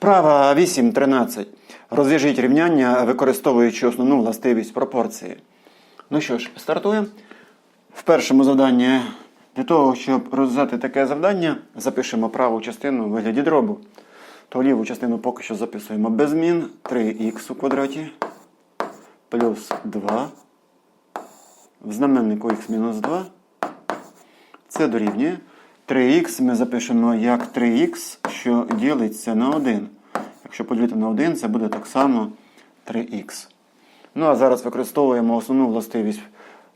Вправа 8.13. Розв'яжіть рівняння, використовуючи основну властивість пропорції. Ну що ж, стартуємо. В першому завданні для того, щоб розв'язати таке завдання, запишемо праву частину у вигляді дробу. То ліву частину поки що записуємо без змін 3х у квадраті плюс 2. В знаменнику х мінус 2. Це дорівнює. 3х ми запишемо як 3х, що ділиться на 1. Якщо поділити на 1, це буде так само 3х. Ну а зараз використовуємо основну властивість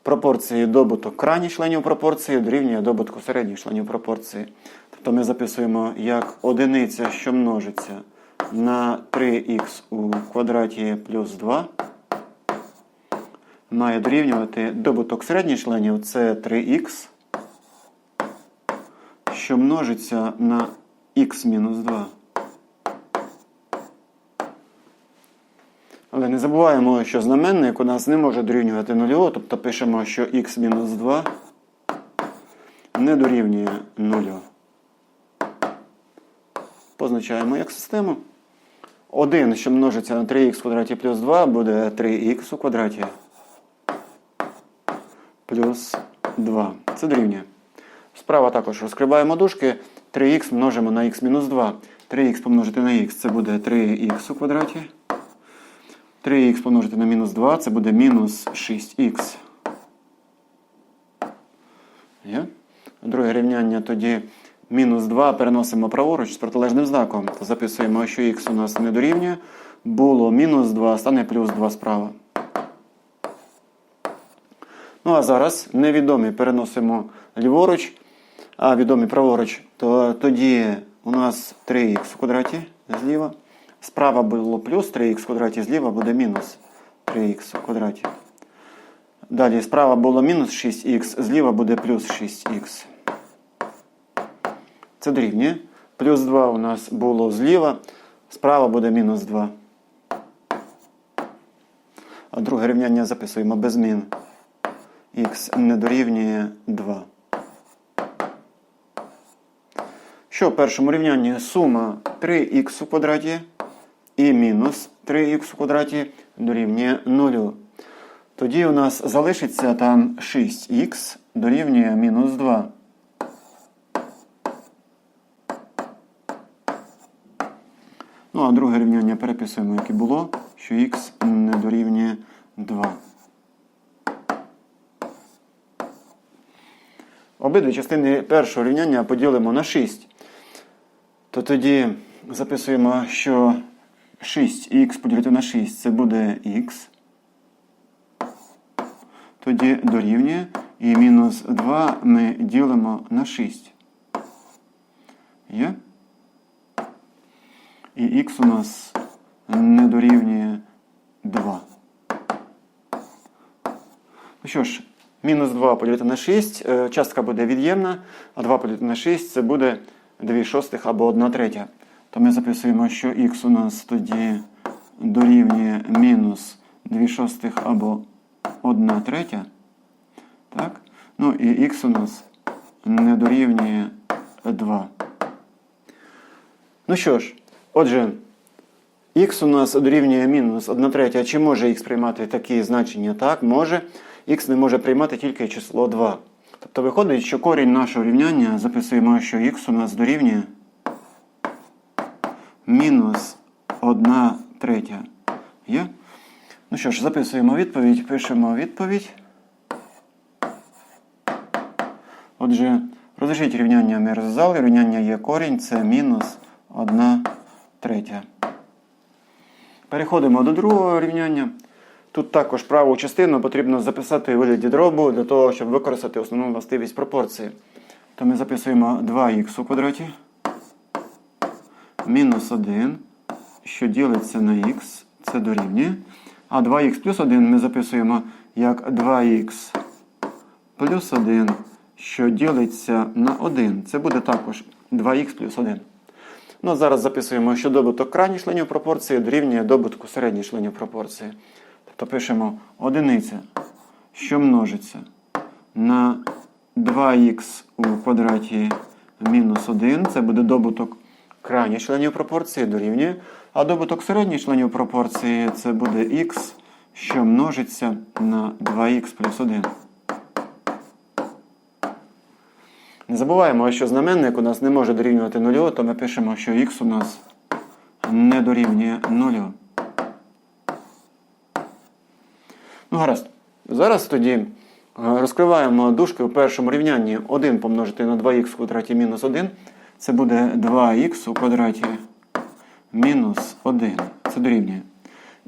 пропорції добуток крайніх членів пропорції дорівнює добутку середніх членів пропорції. Тобто ми записуємо як одиниця, що множиться на 3х у квадраті плюс 2. Має дорівнювати добуток середніх членів це 3х, що множиться на х мінус 2. Але не забуваємо, що знаменник у нас не може дорівнювати нулю, тобто пишемо, що х мінус 2 не дорівнює нулю. Позначаємо як систему. 1, що множиться на 3х в квадраті плюс 2, буде 3х у квадраті плюс 2. Це дорівнює. Справа також розкриваємо дужки. 3х множимо на х мінус 2. 3х помножити на х це буде 3х у квадраті. 3х помножити на мінус 2 це буде мінус 6х. Є? Друге рівняння тоді мінус 2 переносимо праворуч з протилежним знаком. То записуємо, що х у нас не дорівнює. Було мінус 2, стане плюс 2 справа. Ну а зараз невідомі переносимо ліворуч, а відомі праворуч, то тоді у нас 3х в квадраті зліва. Справа було плюс 3х в квадраті, зліва буде мінус 3х в квадраті. Далі справа було мінус 6х, зліва буде плюс 6х. Це дорівнює. Плюс 2 у нас було зліва, справа буде мінус 2. А друге рівняння записуємо без змін. Х не дорівнює 2. Що в першому рівнянні сума 3х у квадраті і мінус 3х у квадраті дорівнює 0. Тоді у нас залишиться там 6х дорівнює мінус 2. Ну, а друге рівняння переписуємо, як і було, що х не дорівнює 2. Обидві частини першого рівняння поділимо на 6. То тоді записуємо, що 6х поділити на 6 це буде х. Тоді дорівнює. І мінус 2 ми ділимо на 6. Є? І х у нас не дорівнює 2. Ну що ж, мінус 2 поділити на 6, е, частка буде від'ємна, а 2 поділити на 6 це буде 2 шостих або 1 третя. То ми записуємо, що х у нас тоді дорівнює мінус 2 шостих або 1 третя. Так? Ну і х у нас не дорівнює 2. Ну що ж, отже, х у нас дорівнює мінус 1 третя. Чи може х приймати такі значення? Так, може. Х не може приймати тільки число 2. Тобто виходить, що корінь нашого рівняння записуємо, що х у нас дорівнює мінус 1 третя. Є? Ну що ж, записуємо відповідь, пишемо відповідь. Отже, розрішіть рівняння ми розв'язали. Рівняння є корінь, це мінус 1 третя. Переходимо до другого рівняння. Тут також праву частину потрібно записати у вигляді дробу для того, щоб використати основну властивість пропорції. То ми записуємо 2х у квадраті мінус 1, що ділиться на х, це дорівнює. А 2х плюс 1 ми записуємо як 2х плюс 1, що ділиться на 1. Це буде також 2х плюс 1. Ну, а зараз записуємо, що добуток крайніх членів пропорції дорівнює добутку середніх членів пропорції. Тобто пишемо одиниця, що множиться на 2х у квадраті мінус 1. Це буде добуток крайніх членів пропорції дорівнює, а добуток середніх членів пропорції це буде х, що множиться на 2х плюс 1. Не забуваємо, що знаменник у нас не може дорівнювати нулю, то ми пишемо, що х у нас не дорівнює нулю. Ну, гаразд. Зараз тоді е, розкриваємо дужки у першому рівнянні 1 помножити на 2х в квадраті мінус 1. Це буде 2х у квадраті мінус 1. Це дорівнює.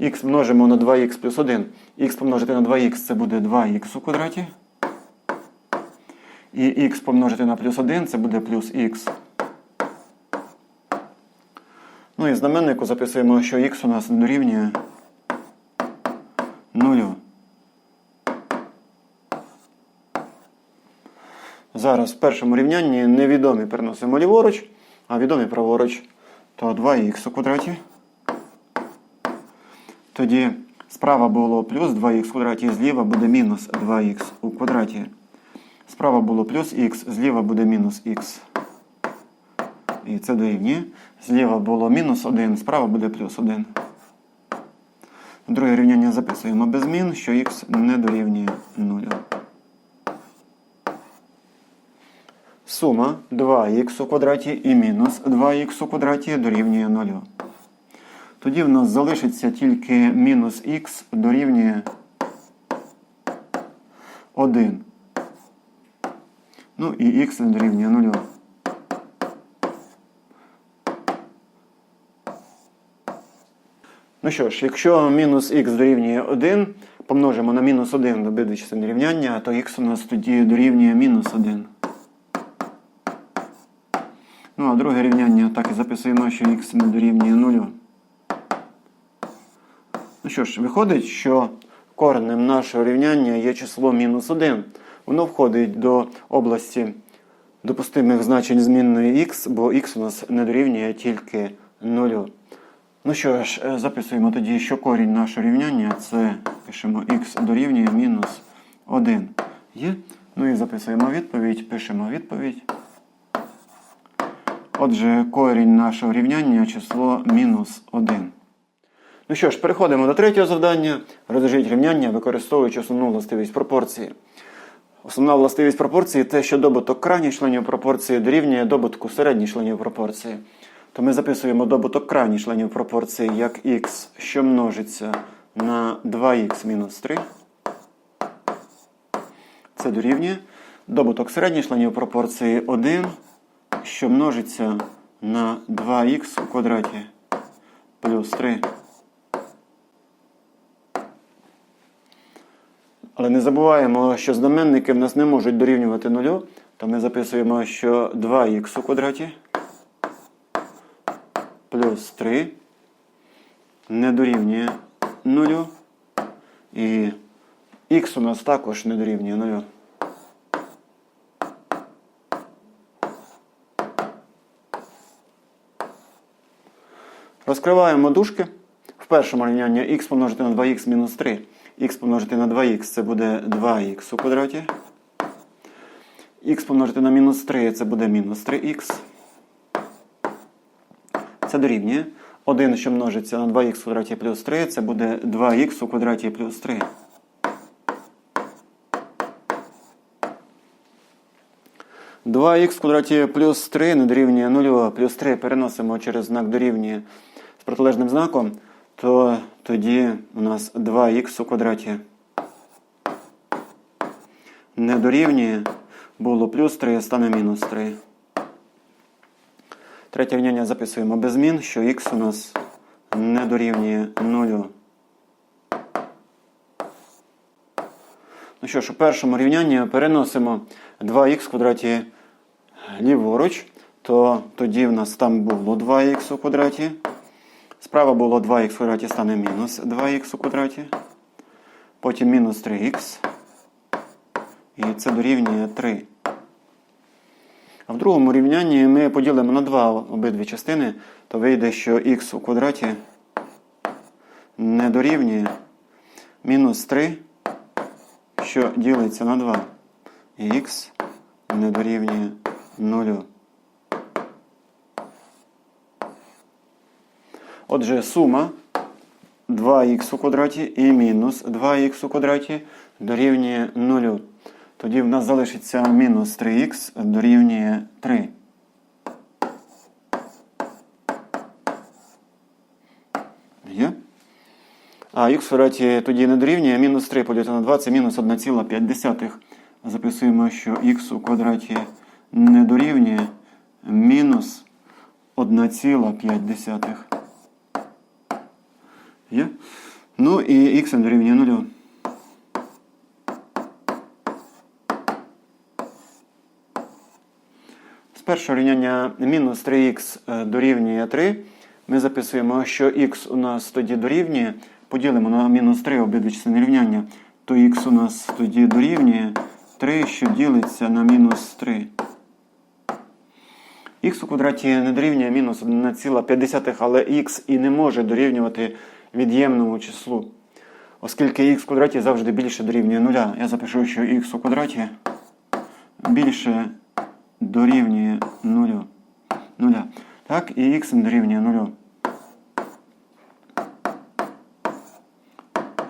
х множимо на 2х плюс 1. х помножити на 2х це буде 2х у квадраті. І х помножити на плюс 1 це буде плюс х. Ну і знаменнику записуємо, що х у нас дорівнює 0. Зараз в першому рівнянні невідомі переносимо ліворуч, а відомі праворуч, то 2х у квадраті. Тоді справа було плюс 2х в квадраті, зліва буде мінус 2х у квадраті. Справа було плюс х, зліва буде мінус х. І це дорівнює. Зліва було мінус 1, справа буде плюс 1. Друге рівняння записуємо без змін, що х не дорівнює 0. Сума 2х у квадраті і мінус 2х у квадраті дорівнює 0. Тоді в нас залишиться тільки мінус х дорівнює 1. Ну і х дорівнює 0. Ну що ж, якщо мінус х дорівнює 1, помножимо на мінус 1 до обидві частини рівняння, то х у нас тоді дорівнює мінус 1. Ну, а друге рівняння так і записуємо, що х не дорівнює 0. Ну що ж, виходить, що коренем нашого рівняння є число мінус 1. Воно входить до області допустимих значень змінної х, бо х у нас не дорівнює тільки 0. Ну що ж, е, записуємо тоді, що корінь нашого рівняння це пишемо х дорівнює мінус 1. Є? Ну і записуємо відповідь, пишемо відповідь. Отже, корінь нашого рівняння число мінус 1. Ну що ж, переходимо до третього завдання. Розв'яжіть рівняння, використовуючи основну властивість пропорції. Основна властивість пропорції те, що добуток крайніх членів пропорції дорівнює добутку середніх членів пропорції. То ми записуємо добуток крайніх членів пропорції як х, що множиться на 2х мінус 3. Це дорівнює. Добуток середніх членів пропорції 1, що множиться на 2х у квадраті плюс 3. Але не забуваємо, що знаменники в нас не можуть дорівнювати нулю, то ми записуємо, що 2х у квадраті плюс 3 не дорівнює 0. І х у нас також не дорівнює 0. Розкриваємо дужки. В першому рівнянні х помножити на 2х мінус 3. х помножити на 2х це буде 2х у квадраті. х помножити на мінус 3 це буде мінус 3х. Це дорівнює. 1, що множиться на 2х в квадраті плюс 3, це буде 2х у квадраті плюс 3. Два х в квадраті плюс 3 не дорівнює 0, плюс 3 переносимо через знак дорівнює протилежним знаком, то тоді у нас 2х у квадраті не дорівнює, було плюс 3, стане мінус 3. Третє рівняння записуємо без змін, що х у нас не дорівнює 0. Ну що ж, у першому рівнянні переносимо 2х в квадраті ліворуч, то тоді в нас там було 2х у квадраті. Справа було 2х в квадраті стане мінус 2х у квадраті. Потім мінус 3х. І це дорівнює 3. А в другому рівнянні ми поділимо на 2 обидві частини, то вийде, що х у квадраті не дорівнює мінус 3, що ділиться на 2. І х не дорівнює 0. Отже, сума 2х у квадраті і мінус 2х у квадраті дорівнює 0. Тоді в нас залишиться мінус 3х дорівнює 3. Є? А х в квадраті тоді не дорівнює мінус 3 поділити на 2 це мінус 1,5. Записуємо, що х у квадраті не дорівнює мінус 1,5. Є? Ну і х дорівнює 0. З першого рівняння мінус 3х е, дорівнює 3. Ми записуємо, що х у нас тоді дорівнює. Поділимо на мінус 3 обидві частини рівняння, то х у нас тоді дорівнює 3, що ділиться на мінус 3. Х у квадраті не дорівнює мінус 1,5, але х і не може дорівнювати від'ємному числу. Оскільки х в квадраті завжди більше дорівнює 0. Я запишу, що х у квадраті більше дорівнює 0. 0. Так, і х дорівнює 0.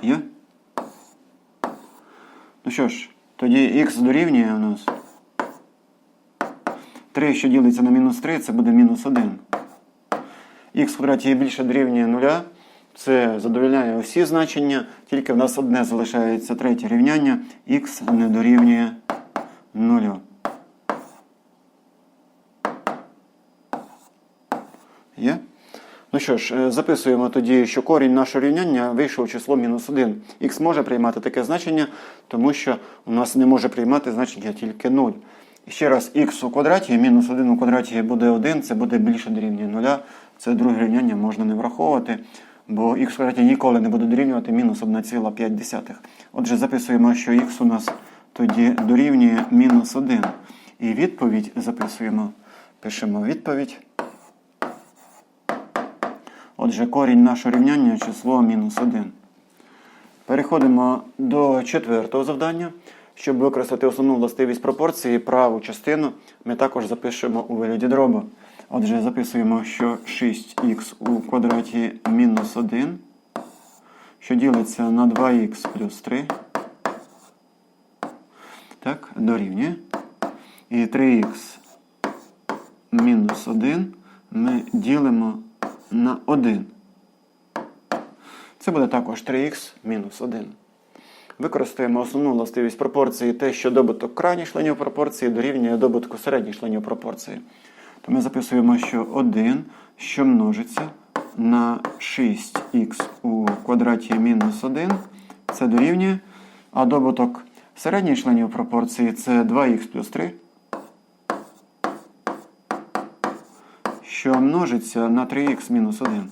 Є? Ну що ж, тоді х дорівнює у нас. 3, що ділиться на мінус 3, це буде мінус 1. Х в квадраті більше дорівнює 0. Це задовольняє усі значення, тільки в нас одне залишається третє рівняння. Х не дорівнює 0. Є? Ну що ж, е, записуємо тоді, що корінь нашого рівняння вийшов число мінус 1. Х може приймати таке значення, тому що у нас не може приймати значення тільки 0. І ще раз, х у квадраті, мінус 1 у квадраті буде 1, це буде більше дорівнює 0. Це друге рівняння можна не враховувати, бо х в квадраті ніколи не буде дорівнювати мінус 1,5. Отже, записуємо, що х у нас тоді дорівнює мінус 1. І відповідь записуємо. Пишемо відповідь. Отже, корінь нашого рівняння число мінус 1. Переходимо до четвертого завдання. Щоб використати основну властивість пропорції, праву частину ми також запишемо у вигляді дробу. Отже, записуємо, що 6х у квадраті мінус 1, що ділиться на 2х плюс 3. Так, дорівнює. І 3х мінус 1 ми ділимо на 1. Це буде також 3х мінус 1. Використаємо основну властивість пропорції те, що добуток крайніх членів пропорції дорівнює добутку середніх членів пропорції. То ми записуємо, що 1, що множиться на 6х у квадраті мінус 1, це дорівнює, а добуток середніх членів пропорції це 2х плюс 3. що множиться на 3х мінус 1.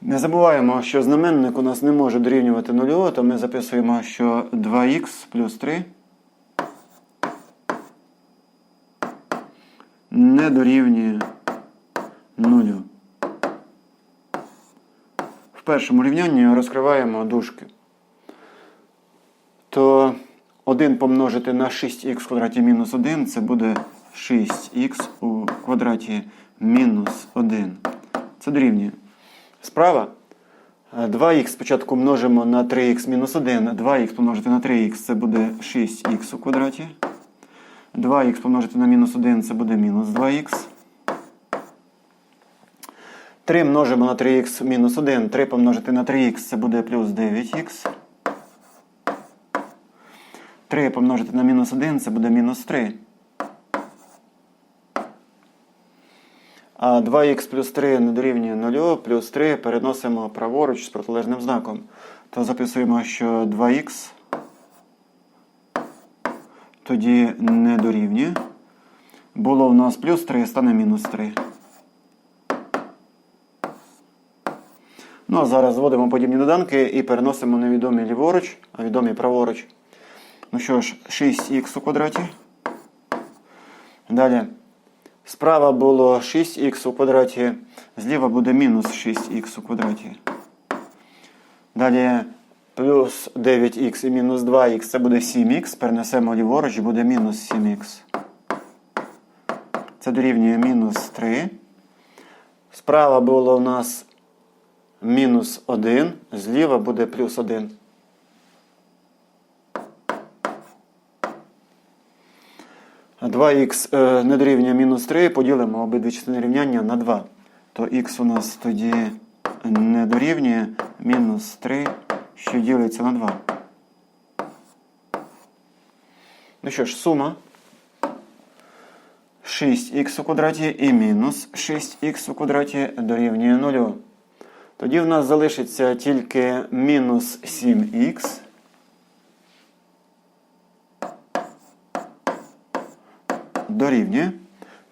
Не забуваємо, що знаменник у нас не може дорівнювати 0, то ми записуємо, що 2х плюс 3 не дорівнює 0. В першому рівнянні розкриваємо дужки. То 1 помножити на 6х в квадраті мінус 1, це буде 6х у квадраті мінус 1. Це дорівнює. Справа 2х спочатку множимо на 3х мінус 1. 2х помножити на 3х це буде 6х у квадраті. 2х помножити на мінус 1 це буде мінус 2х. 3 множимо на 3х мінус 1. 3 помножити на 3х це буде плюс 9х. 3 помножити на мінус 1 це буде мінус 3. А 2х плюс 3 не дорівнює 0, плюс 3 переносимо праворуч з протилежним знаком. То записуємо, що 2х тоді не дорівнює. Було у нас плюс 3, стане мінус 3. Ну, а зараз зводимо подібні доданки і переносимо невідомі ліворуч, а відомі праворуч. Ну що ж, 6х у квадраті. Далі. Справа було 6х у квадраті, зліва буде мінус 6х у квадраті. Далі плюс 9х і мінус 2х це буде 7х. Перенесемо ліворуч, буде мінус 7х. Це дорівнює мінус 3. Справа було у нас мінус 1, зліва буде плюс 1. А 2х е, не дорівнює мінус 3, поділимо обидві частини рівняння на 2. То х у нас тоді не дорівнює мінус 3, що ділиться на 2. Ну що ж, сума 6х у квадраті і мінус 6х у квадраті дорівнює 0. Тоді в нас залишиться тільки мінус 7х. Дорівнює.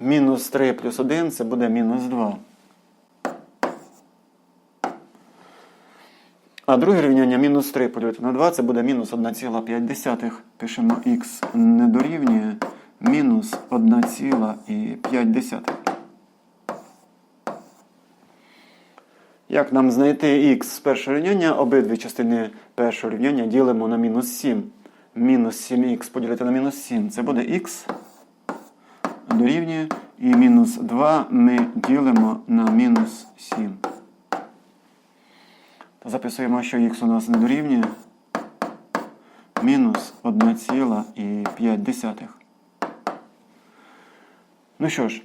Мінус 3 плюс 1 це буде мінус 2. А друге рівняння мінус 3 поділити на 2 це буде мінус 1,5. Пишемо х не дорівнює мінус 1,5. Як нам знайти х з першого рівняння? Обидві частини першого рівняння ділимо на мінус 7. Мінус 7х поділити на мінус 7 це буде х дорівнює. І мінус 2 ми ділимо на мінус 7. Записуємо, що х у нас не дорівнює мінус 1,5. Ну що ж,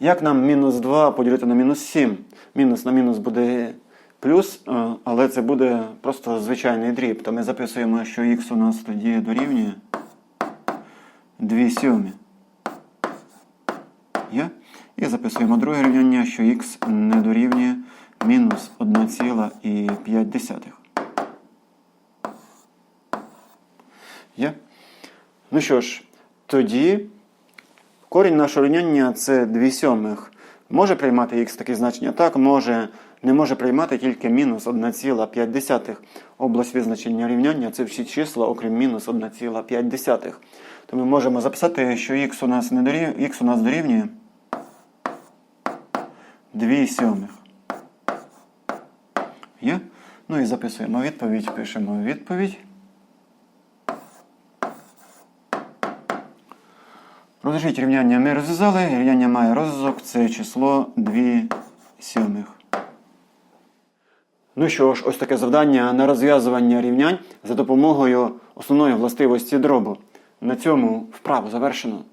як нам мінус 2 поділити на мінус 7? Мінус на мінус буде плюс, е, але це буде просто звичайний дріб. То ми записуємо, що х у нас тоді дорівнює 2 сьомі. І записуємо друге рівняння, що х не дорівнює мінус 1,5. Є? Ну що ж, тоді корінь нашого рівняння це 2 сьомих. Може приймати х таке значення? Так, може. Не може приймати тільки мінус 1,5. Область визначення рівняння це всі числа, окрім мінус 1,5. То ми можемо записати, що х у нас, не дорів... х у нас дорівнює 2 сьомих. Є? Ну і записуємо відповідь, пишемо відповідь. Розв'яжіть рівняння ми розв'язали. Рівняння має розв'язок, це число 2 сьомих. Ну що ж, ось таке завдання на розв'язування рівнянь за допомогою основної властивості дробу. На цьому вправу завершено.